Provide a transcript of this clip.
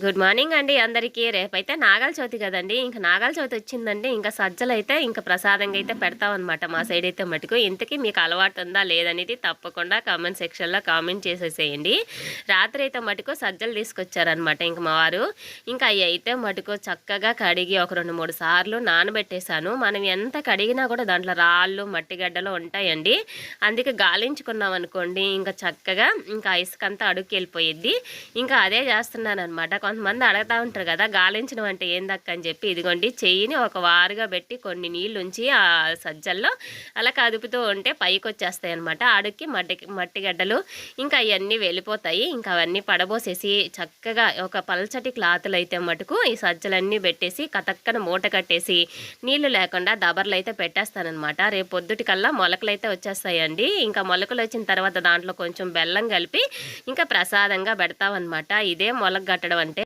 Good morning అండి అందరికీ. రేపైతే నాగాల చవితి కదండి. ఇంకా నాగాల చవితి వచ్చిందండి. ఇంకా సజ్జలు అయితే ఇంకా ప్రసాదంగా అయితే పెడతామన్నమాట మా సైడ్ అయితే మటుకు. ఇంతకీ మీకు అలవాటు ఉందా లేదనేది తప్పకుండా కామెంట్ సెక్షన్లో కామెంట్ చేసేసేయండి. రాత్రి అయితే మటుకు సజ్జలు తీసుకొచ్చారనమాట ఇంక మా వారు. ఇంకా అవి అయితే మటుకు చక్కగా కడిగి ఒక రెండు మూడు సార్లు నానబెట్టేశాను. మనం ఎంత కడిగినా కూడా దాంట్లో రాళ్ళు మట్టిగడ్డలు ఉంటాయండి. అందుకే గాలించుకున్నాం అనుకోండి. ఇంకా చక్కగా ఇంకా ఇసుకంతా అడుక్కి వెళ్ళిపోయిద్ది. ఇంకా అదే చేస్తున్నాను అనమాట కొంతమంది అడుగుతూ ఉంటారు కదా గాలించడం అంటే ఏందక్క అని చెప్పి ఇదిగోండి చెయ్యిని ఒక వారుగా పెట్టి కొన్ని నీళ్ళు ఉంచి ఆ సజ్జల్లో అలా కదుపుతూ ఉంటే పైకి వచ్చేస్తాయి అనమాట అడుక్కి మట్టి మట్టిగడ్డలు ఇంకా అవన్నీ వెళ్ళిపోతాయి. ఇంకా అవన్నీ పడబోసేసి చక్కగా ఒక పల్చటి క్లాతులు అయితే మటుకు ఈ సజ్జలన్నీ పెట్టేసి కతక్కన మూట కట్టేసి నీళ్ళు లేకుండా దబర్లు అయితే పెట్టేస్తానమాట రేపు పొద్దుటికల్లా మొలకలు అయితే వచ్చేస్తాయండి. ఇంకా మొలకలు వచ్చిన తర్వాత దాంట్లో కొంచెం బెల్లం కలిపి ఇంకా ప్రసాదంగా పెడతామన్నమాట ఇదే మొలక కట్టడం అంటే